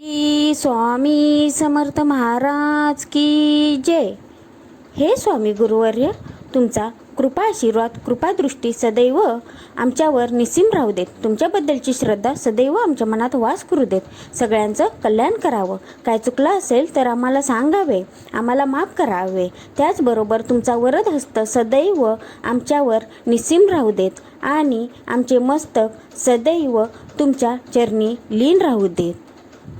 की स्वामी समर्थ महाराज की जय. हे स्वामी गुरुवर्य तुमचा कृपा आशीर्वाद कृपादृष्टी सदैव आमच्यावर निसीम राहू देत. तुमच्याबद्दलची श्रद्धा सदैव आमच्या मनात वास करू देत. सगळ्यांचं कल्याण करावं. काय चुकलं असेल तर आम्हाला सांगावे. आम्हाला माफ करावे. त्याचबरोबर तुमचा वरद हस्त सदैव आमच्यावर निसीम राहू देत आणि आमचे मस्तक सदैव तुमच्या चरणी लीन राहू देत.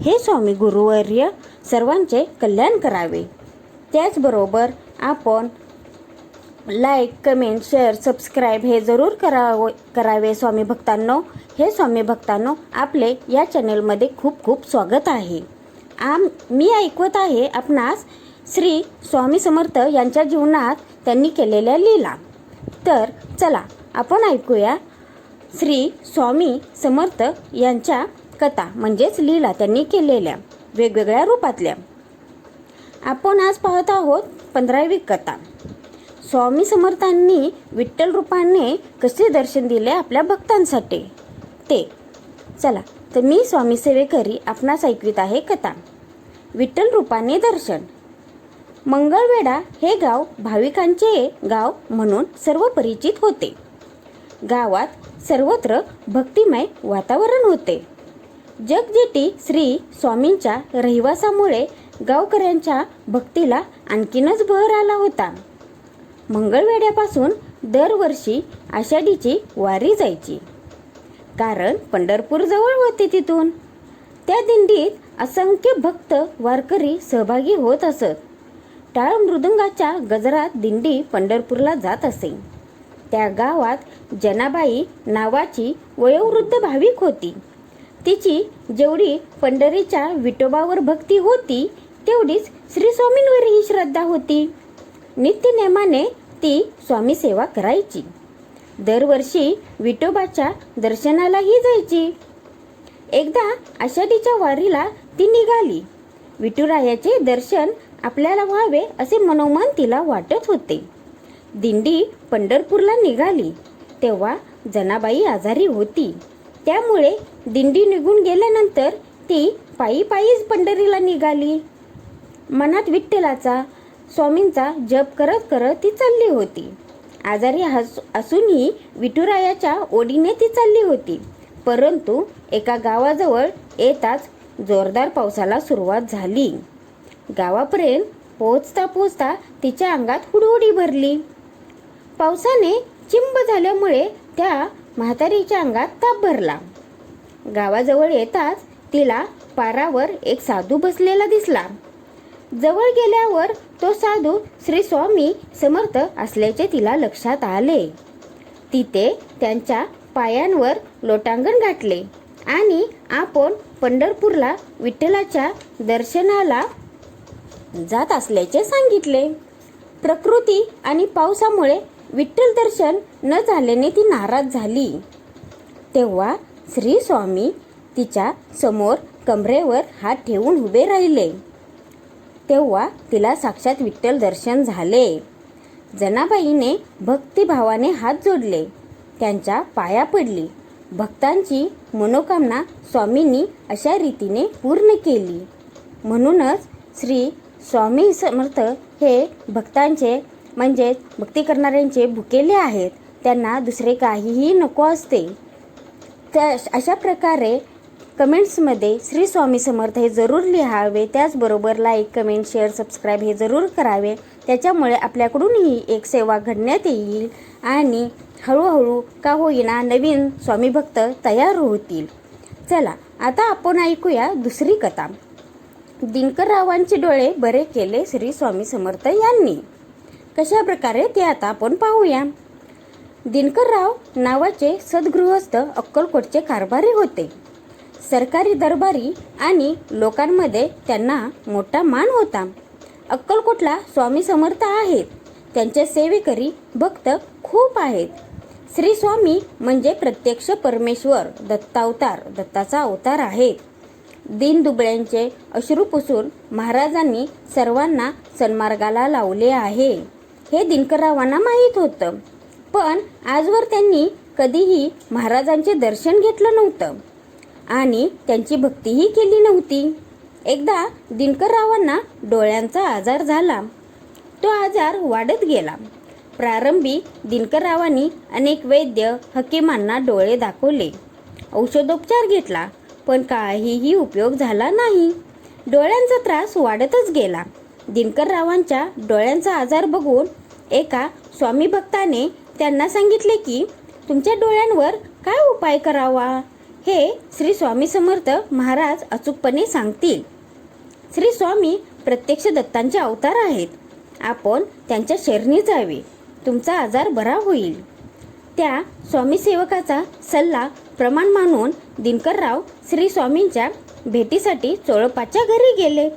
हे स्वामी गुरुवर्य सर्वांचे कल्याण करावे. त्याचबरोबर आपण लाईक कमेंट शेअर सबस्क्राईब हे जरूर करावं करावे स्वामी भक्तांनो. हे स्वामी भक्तांनो आपले या चॅनलमध्ये खूप खूप स्वागत आहे. आम मी ऐकवत आहे आपणास श्री स्वामी समर्थ यांच्या जीवनात त्यांनी केलेल्या लीला. तर चला आपण ऐकूया श्री स्वामी समर्थ यांच्या कथा म्हणजेच लीला त्यांनी केलेल्या वेगवेगळ्या रूपातल्या. आपण आज पाहत आहोत पंधरावी कथा. स्वामी समर्थांनी विठ्ठल रूपाने कसे दर्शन दिले आपल्या भक्तांसाठी? ते. चला तर मी स्वामी सेवेकरी आपणास ऐकवित आहे कथा. विठ्ठल रूपाने दर्शन. मंगळवेढा हे गाव भाविकांचे गाव म्हणून सर्व परिचित होते. गावात सर्वत्र भक्तिमय वातावरण होते. जगजेटी श्री स्वामींच्या रहिवासामुळे गावकऱ्यांच्या भक्तीला आणखीनच भर आला होता. मंगळवेड्यापासून दरवर्षी आषाढीची वारी जायची. कारण पंढरपूर जवळ होते तिथून. त्या दिंडीत असंख्य भक्त वारकरी सहभागी होत असत. टाळ मृदुंगाच्या गजरात दिंडी पंढरपूरला जात असे. त्या गावात जनाबाई नावाची वयोवृद्ध भाविक होती. तिची जेवढी पंढरीच्या विठोबावर भक्ती होती तेवढीच श्री स्वामींवरही श्रद्धा होती. नित्यनेमाने ती स्वामी सेवा करायची. दरवर्षी विठोबाच्या दर्शनालाही जायची. एकदा आषाढीच्या वारीला ती निघाली. विठुरायाचे दर्शन आपल्याला व्हावे असे मनोमन तिला वाटत होते. दिंडी पंढरपूरला निघाली. तेव्हा जनाबाई आजारी होती. त्यामुळे दिंडी निघून गेल्यानंतर ती पायी पायीच पंढरीला निघाली. मनात विठ्ठलाचा स्वामींचा जप करत करत ती चालली होती. आजारी हस असूनही विठुरायाच्या ओढीने ती चालली होती. परंतु एका गावाजवळ येताच जोरदार पावसाला सुरुवात झाली. गावापर्यंत पोहोचता पोहोचता तिच्या अंगात हुडहुडी भरली. पावसाने चिंब झाल्यामुळे त्या म्हातारीच्या अंगात ताप भरला. गावाजवळ येताच तिला पारावर एक साधू बसलेला दिसला. जवळ गेल्यावर तो साधू श्री स्वामी समर्थ असल्याचे तिला लक्षात आले. तिथे त्यांच्या पायांवर लोटांगण घातले आणि आपण पंढरपूरला विठ्ठलाच्या दर्शनाला जात असल्याचे सांगितले. प्रकृती आणि पावसामुळे विठ्ठल दर्शन न झाल्याने ती नाराज झाली. तेव्हा श्री स्वामी तिच्या समोर कमरेवर हात ठेवून उभे राहिले. तेव्हा तिला साक्षात विठ्ठल दर्शन झाले. जनाबाईने भक्तिभावाने हात जोडले. त्यांच्या पाया पडली. भक्तांची मनोकामना स्वामींनी अशा रीतीने पूर्ण केली. म्हणूनच श्री स्वामी समर्थ हे भक्तांचे म्हणजेच भक्ती करणाऱ्यांचे भुकेले आहेत त्यांना दुसरे काहीही नको असते. त्या अशा प्रकारे कमेंट्समध्ये श्री स्वामी समर्थ हे जरूर लिहावे त्याचबरोबर लाईक कमेंट शेअर सबस्क्राईब हे जरूर करावे. त्याच्यामुळे आपल्याकडूनही एक सेवा घडण्यात येईल आणि हळूहळू का होईना नवीन स्वामी भक्त तयार होतील. चला आता आपण ऐकूया दुसरी कथा. दिनकररावांचे डोळे बरे केले श्री स्वामी समर्थ यांनी. कशा प्रकारे ते आता आपण पाहूया. दिनकरराव नावाचे सद्गृहस्थ अक्कलकोटचे कारभारी होते. सरकारी दरबारी आणि लोकांमध्ये त्यांना मोठा मान होता. अक्कलकोटला स्वामी समर्थ आहेत. त्यांचे सेवेकरी भक्त खूप आहेत. श्री स्वामी म्हणजे प्रत्यक्ष परमेश्वर दत्तावतार दत्ताचा अवतार आहेत. दीनदुबळ्यांचे अश्रू पुसून महाराजांनी सर्वांना सन्मार्गाला लावले आहे. हे दिनकररावांना माहीत होतं. पण आजवर त्यांनी कधीही महाराजांचे दर्शन घेतलं नव्हतं. आणि त्यांची भक्तीही केली नव्हती. एकदा दिनकररावांना डोळ्यांचा आजार झाला. तो आजार वाढत गेला. प्रारंभी दिनकररावांनी अनेक वैद्य हकीमांना डोळे दाखवले. औषधोपचार घेतला पण काहीही उपयोग झाला नाही. डोळ्यांचा त्रास वाढतच गेला. दिनकररावांच्या डोळ्यांचा आजार बघून एका स्वामी भक्ताने त्यांना सांगितले की तुमच्या डोळ्यांवर काय उपाय करावा? हे श्री स्वामी समर्थ महाराज अचूकपणे सांगतील. श्री स्वामी प्रत्यक्ष दत्तांचे अवतार आहेत. आपण त्यांच्या शरणी जावे. तुमचा आजार बरा होईल. त्या स्वामी सेवकाचा सल्ला प्रमाण मानून दिनकरराव श्री स्वामींच्या भेटीसाठी चोळपाच्या घरी गेले.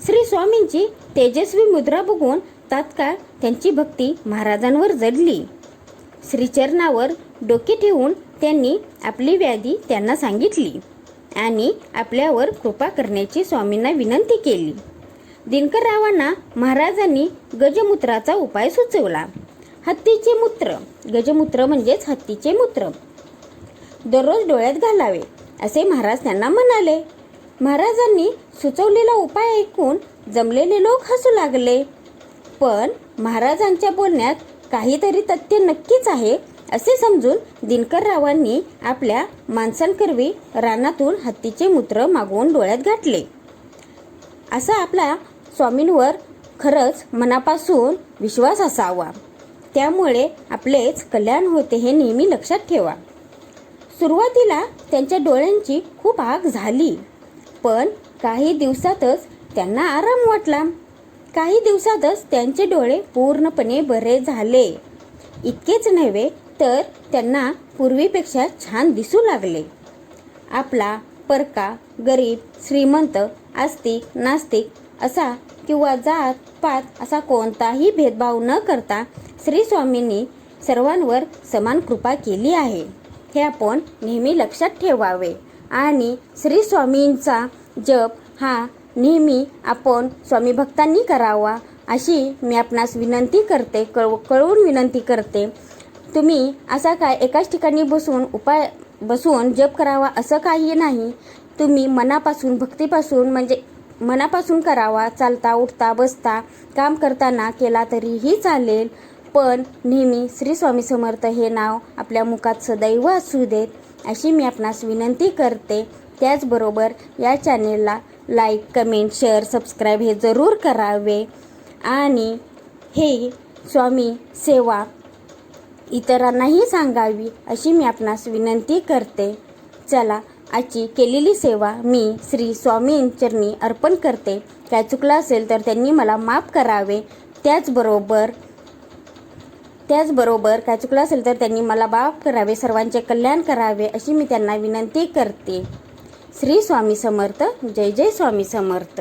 श्री स्वामींची तेजस्वी मुद्रा बघून तात्काळ त्यांची भक्ती महाराजांवर जडली. श्रीचरणावर डोके ठेवून त्यांनी आपली व्याधी त्यांना सांगितली आणि आपल्यावर कृपा करण्याची स्वामींना विनंती केली. दिनकररावांना महाराजांनी गजमूत्राचा उपाय सुचवला. हत्तीचे मूत्र. गजमूत्र म्हणजेच हत्तीचे मूत्र. दररोज डोळ्यात घालावे असे महाराज त्यांना म्हणाले. महाराजांनी सुचवलेला उपाय ऐकून जमलेले लोक हसू लागले. पण महाराजांच्या बोलण्यात काहीतरी तथ्य नक्कीच आहे असे समजून दिनकररावांनी आपल्या माणसांकरवी रानातून हत्तीचे मूत्र मागवून डोळ्यात घातले. असा आपला स्वामींवर खरंच मनापासून विश्वास असावा. त्यामुळे आपलेच कल्याण होते हे नेहमी लक्षात ठेवा. सुरुवातीला त्यांच्या डोळ्यांची खूप आग झाली. पण काही दिवसातच त्यांना आराम वाटला. काही दिवसातच त्यांचे डोळे पूर्णपणे बरे झाले. इतकेच नव्हे तर त्यांना पूर्वीपेक्षा छान दिसू लागले. आपला परका गरीब श्रीमंत आस्तिक नास्तिक असा किंवा जात पात असा कोणताही भेदभाव न करता श्री स्वामींनी सर्वांवर समान कृपा केली आहे. हे आपण नेहमी लक्षात ठेवावे. आणि श्री स्वामींचा जप हा नेहमी आपण स्वामी भक्तांनी करावा अशी मी आपणास विनंती करते कळ कळवून विनंती करते. तुम्ही असा काय एकाच ठिकाणी बसून उपाय बसून जप करावा असं काही नाही. तुम्ही मनापासून भक्तीपासून म्हणजे मनापासून करावा चालता उठता बसता काम करताना केला तरीही चालेल. पण नेहमी श्री स्वामी समर्थ हे नाव आपल्या मुखात सदैव असू देत. अशी मी आपणास विनंती करते. त्याचबरोबर या चॅनेलला लाईक कमेंट शेअर सबस्क्राईब हे जरूर करावे. आणि हे स्वामी सेवा इतरांनाही सांगावी अशी मी आपणास विनंती करते. चला आजची केलेली सेवा मी श्री स्वामींचरणी अर्पण करते. काय चुकलं असेल तर त्यांनी मला माफ करावे. त्याचबरोबर त्याचबरोबर काय चुकलं असेल तर त्यांनी मला बाप करावे सर्वांचे कल्याण करावे अशी मी त्यांना विनंती करते. श्री स्वामी समर्थ जय जय स्वामी समर्थ.